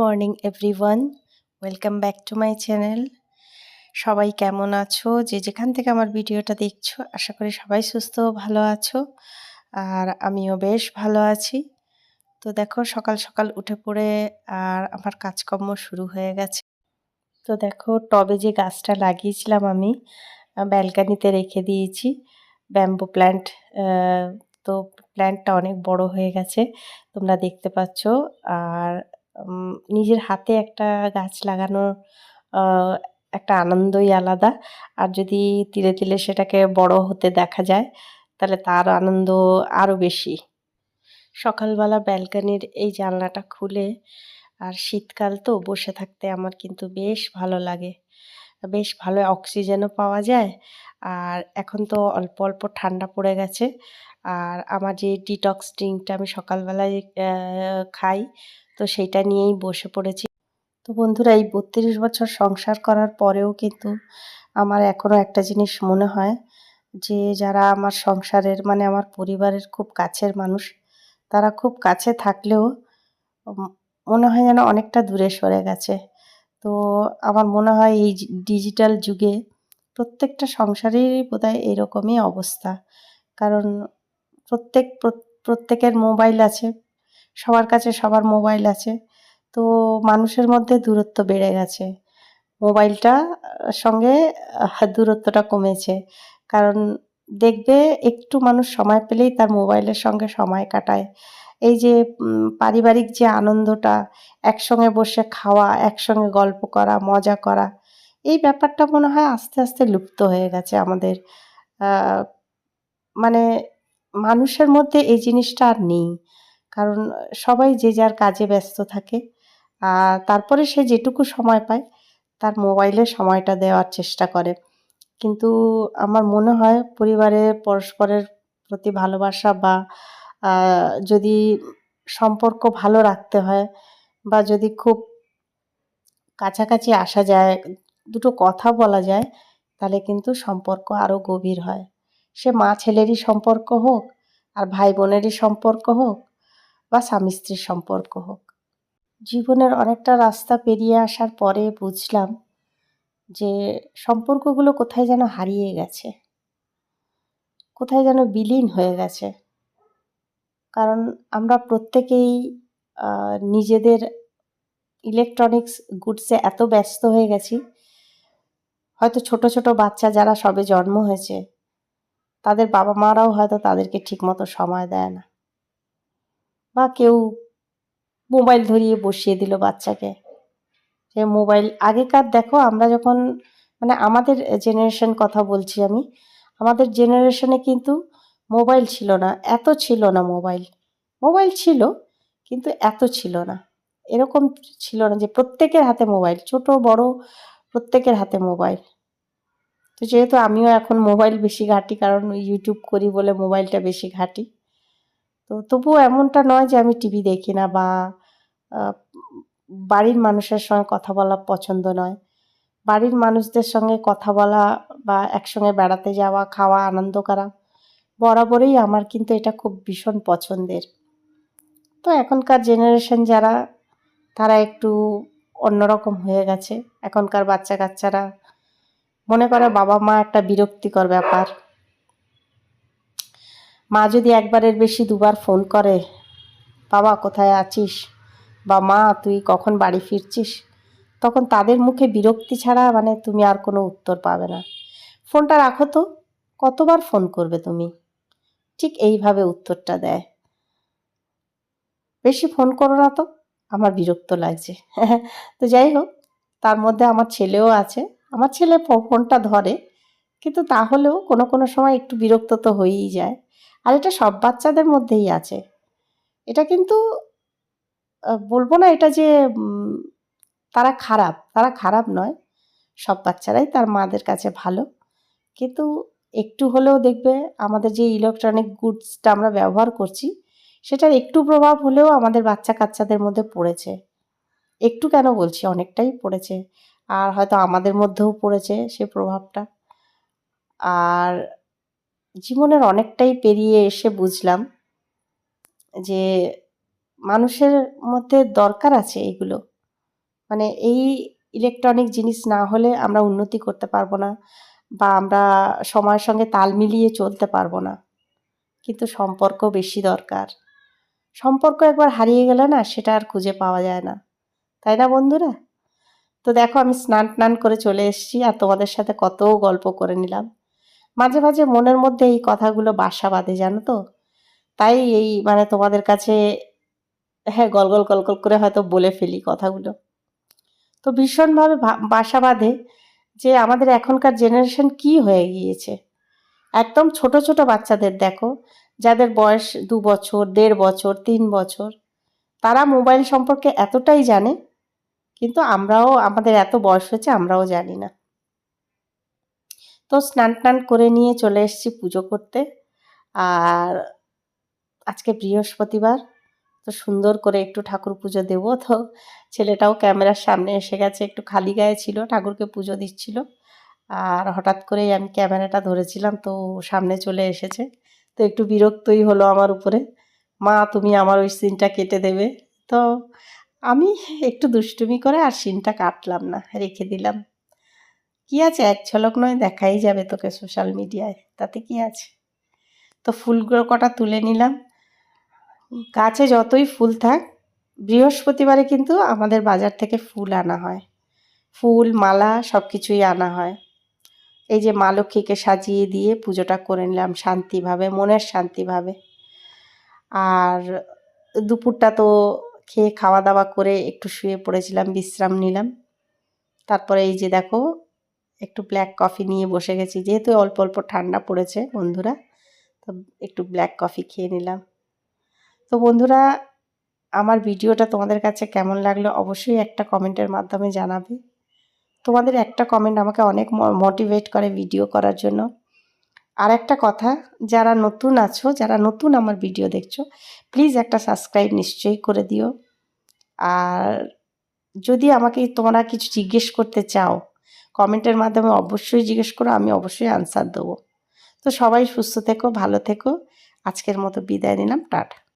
Morning everyone welcome back to my channel সবাই কেমন আছো? যে যেখান থেকে আমার ভিডিওটা দেখছ, আশা করি সবাই সুস্থ ভালো আছো। আর আমিও বেশ ভালো আছি। তো দেখো সকাল সকাল উঠে পড়ে আর আমার কাজকর্ম শুরু হয়ে গেছে। তো দেখো টবে যে গাছটা লাগিয়েছিলাম আমি ব্যালকানিতে রেখে দিয়েছি, ব্যাম্বু প্ল্যান্ট তো প্ল্যান্টটা অনেক বড় হয়ে গেছে, তোমরা দেখতে পাচ্ছ। আর নিজের হাতে একটা গাছ লাগানোর একটা আনন্দই আলাদা। আর যদি তিলে তিলে সেটাকে বড় হতে দেখা যায়, তাহলে তার আনন্দ আরও বেশি। সকালবেলা ব্যালকানির এই জানলাটা খুলে আর শীতকাল তো বসে থাকতে আমার কিন্তু বেশ ভালো লাগে। বেশ ভালো অক্সিজেনও পাওয়া যায় আর এখন তো অল্প অল্প ঠান্ডা পড়ে গেছে। আর আমার যে ডিটক্স ড্রিঙ্কটা আমি সকালবেলায় খাই, তো সেইটা নিয়েই বসে পড়েছি। তো বন্ধুরা, এই বত্রিশ বছর সংসার করার পরেও কিন্তু আমার এখনও একটা জিনিস মনে হয় যে, যারা আমার সংসারের মানে আমার পরিবারের খুব কাছের মানুষ তারা খুব কাছে থাকলেও মনে হয় যেন অনেকটা দূরে সরে গেছে। তো আমার মনে হয় এই ডিজিটাল যুগে প্রত্যেকটা সংসারেরই বোধহয় এরকমই অবস্থা। কারণ প্রত্যেক প্রত্যেকের মোবাইল আছে, সবার কাছে সবার মোবাইল আছে। তো মানুষের মধ্যে দূরত্ব বেড়ে গেছে। মোবাইলটা সঙ্গে দূরত্বটা কমেছে। কারণ দেখবে একটু মানুষ সময় পেলেই তার মোবাইলের সঙ্গে সময় কাটায়। এই যে পারিবারিক যে আনন্দটা, একসঙ্গে বসে খাওয়া, একসঙ্গে গল্প করা, মজা করা, এই ব্যাপারটা মনে হয় আস্তে আস্তে লুপ্ত হয়ে গেছে আমাদের। মানে মানুষের মধ্যে এই জিনিসটা আর নেই। কারণ সবাই যে যার কাজে ব্যস্ত থাকে আর তারপরে সে যেটুকু সময় পায়, তার মোবাইলে সময়টা দেওয়ার চেষ্টা করে। কিন্তু আমার মনে হয় পরিবারে পরস্পরের প্রতি ভালোবাসা বা যদি সম্পর্ক ভালো রাখতে হয় বা যদি খুব কাছাকাছি আসা যায়, দুটো কথা বলা যায়, তাহলে কিন্তু সম্পর্ক আরও গভীর হয়। সে মা ছেলেরই সম্পর্ক হোক, আর ভাই বোনেরই সম্পর্ক হোক, বা স্বামী স্ত্রীর সম্পর্ক হোক। জীবনের অনেকটা রাস্তা পেরিয়ে আসার পরে বুঝলাম যে সম্পর্কগুলো কোথায় যেন হারিয়ে গেছে। কোথায় যেন বিলীন হয়ে গেছে। কারণ আমরা প্রত্যেকেই নিজেদের ইলেকট্রনিক্স গুডসে এত ব্যস্ত হয়ে গেছি। হয়তো ছোট ছোট বাচ্চা যারা সবে জন্ম হয়েছে, তাদের বাবা মারাও হয়তো তাদেরকে ঠিকমতো সময় দেয় না। বা কেউ মোবাইল ধরিয়ে বসিয়ে দিল বাচ্চাকে। মোবাইল, আগেকার দেখো আমরা যখন মানে আমাদের জেনারেশন কথা বলছি আমি, আমাদের জেনারেশনে কিন্তু মোবাইল ছিল না, এত ছিল না মোবাইল। মোবাইল ছিল, কিন্তু এত ছিল না। এরকম ছিল না যে প্রত্যেকের হাতে মোবাইল, ছোট, বড়, প্রত্যেকের হাতে মোবাইল। তো যেহেতু আমিও এখন মোবাইল বেশি ঘাঁটি, কারণ ইউটিউব করি বলে মোবাইলটা বেশি ঘাঁটি। তো তবুও এমনটা নয় যে আমি টিভি দেখি না বা বাড়ির মানুষের সঙ্গে কথা বলা পছন্দ নয়। বাড়ির মানুষদের সঙ্গে কথা বলা বা একসঙ্গে বেড়াতে যাওয়া, খাওয়া, আনন্দ করা বরাবরই আমার কিন্তু এটা খুব ভীষণ পছন্দের। তো এখনকার জেনারেশন যারা, তারা একটু অন্যরকম হয়ে গেছে। এখনকার বাচ্চা কাচ্চারা মনে করে বাবা মা একটা বিরক্তিকর ব্যাপার। মা যদি একবারের বেশি দুবার ফোন করে, বাবা, কোথায় আছিস? বা মা, তুই কখন বাড়ি ফিরছিস? তখন তাদের মুখে বিরক্তি ছাড়া মানে তুমি আর কোনো উত্তর পাবে না। ফোনটা রাখো তো, কতবার ফোন করবে তুমি? ঠিক এইভাবে উত্তরটা দেয়। বেশি ফোন করো না তো, আমার বিরক্ত লাগছে। তো যাই হোক, তার মধ্যে আমার ছেলেও আছে। আমার ছেলে ফোনটা ধরে, কিন্তু তাহলেও কোনো কোনো সময় একটু বিরক্ত তো হয়েই যায়। আর এটা সব বাচ্চাদের মধ্যেই আছে। এটা কিন্তু বলব না এটা যে তারা খারাপ তারা খারাপ নয়। সব বাচ্চারাই তার মাদের কাছে ভালো। কিন্তু একটু হলেও দেখবে আমাদের যে ইলেকট্রনিক গুডসটা আমরা ব্যবহার করছি, সেটার একটু প্রভাব হলেও আমাদের বাচ্চা কাচ্চাদের মধ্যে পড়েছে। একটু কেন বলছি? অনেকটাই পড়েছে। আর হয়তো আমাদের মধ্যেও পড়েছে সে প্রভাবটা। আর জীবনের অনেকটাই পেরিয়ে এসে বুঝলাম যে মানুষের মধ্যে দরকার আছে এইগুলো মানে এই ইলেকট্রনিক জিনিস না হলে আমরা উন্নতি করতে পারব না বা আমরা সময়ের সঙ্গে তাল মিলিয়ে চলতে পারব না। কিন্তু সম্পর্ক বেশি দরকার। সম্পর্ক একবার হারিয়ে গেলে না সেটা আর খুঁজে পাওয়া যায় না। তাই না বন্ধুরা? তো দেখো আমি স্নান টান করে চলে এসেছি আর তোমাদের সাথে কত গল্প করে নিলাম। মাঝে মাঝে মনের মধ্যে এই কথাগুলো বাসা বাঁধে, জানো তো? তাই এই মানে তোমাদের কাছে হ্যাঁ গলগল গল গল গল করে হয়তো বলে ফেলি কথাগুলো। তো ভীষণভাবে বাসা বাঁধে যে আমাদের এখনকার জেনারেশন কি হয়ে গিয়েছে। একদম ছোট ছোট বাচ্চাদের দেখো, যাদের বয়স দু বছর, দেড় বছর, তিন বছর, তারা মোবাইল সম্পর্কে এতটাই জানে, কিন্তু আমরাও, আমাদের এত বয়স হয়েছে, আমরাও জানি না। তো স্নান টান করে নিয়ে চলে এসেছি পুজো করতে, আর আজকে বৃহস্পতিবার তো সুন্দর করে একটু ঠাকুর পুজো দেবো। তো ছেলেটাও ক্যামেরার সামনে এসে গেছে, একটু খালি গায়ে ছিল, ঠাকুরকে পুজো দিচ্ছিল। আর হঠাৎ করেই আমি ক্যামেরাটা ধরেছিলাম, তো সামনে চলে এসেছে। তো একটু বিরক্তই হলো আমার উপরে। মা, তুমি আমার ওই সিনটা কেটে দেবে? তো আমি একটু দুষ্টুমি করে আর সিনটা কাটলাম না, রেখে দিলাম। কি আছে? এক ঝলক নয়, দেখাই যাবে তোকে সোশ্যাল মিডিয়ায় তাতে কি আছে? তো ফুলগুলো কটা তুলে নিলাম। গাছে যতই ফুল থাক, বৃহস্পতিবারে কিন্তু আমাদের বাজার থেকে ফুল আনা হয়। ফুল, মালা সব কিছুই আনা হয়। এই যে মা লক্ষ্মীকে সাজিয়ে দিয়ে পুজোটা করে নিলাম শান্তিভাবে, মনের শান্তিভাবে। আর দুপুরটা তো খেয়ে খাওয়া দাওয়া করে একটু শুয়ে পড়েছিলাম, বিশ্রাম নিলাম। তারপরে এই যে দেখো, একটু ব্ল্যাক কফি নিয়ে বসে গেছি, যেহেতু অল্প অল্প ঠান্ডা পড়েছে বন্ধুরা, তো একটু ব্ল্যাক কফি খেয়ে নিলাম। তো বন্ধুরা, আমার ভিডিওটা তোমাদের কাছে কেমন লাগল অবশ্যই একটা কমেন্টের মাধ্যমে জানাবে। তোমাদের একটা কমেন্ট আমাকে অনেক মোটিভেট করে ভিডিও করার জন্য। আর একটা কথা, যারা নতুন আছো, যারা নতুন আমার ভিডিও দেখছ প্লিজ একটা সাবস্ক্রাইব নিশ্চয়ই করে দিও। আর যদি আমাকে তোমরা কিছু জিজ্ঞেস করতে চাও, কমেন্টের মাধ্যমে অবশ্যই জিজ্ঞেস করো, আমি অবশ্যই আনসার দেবো। তো সবাই সুস্থ থেকো, ভালো থেকো। আজকের মতো বিদায় নিলাম, টাটা।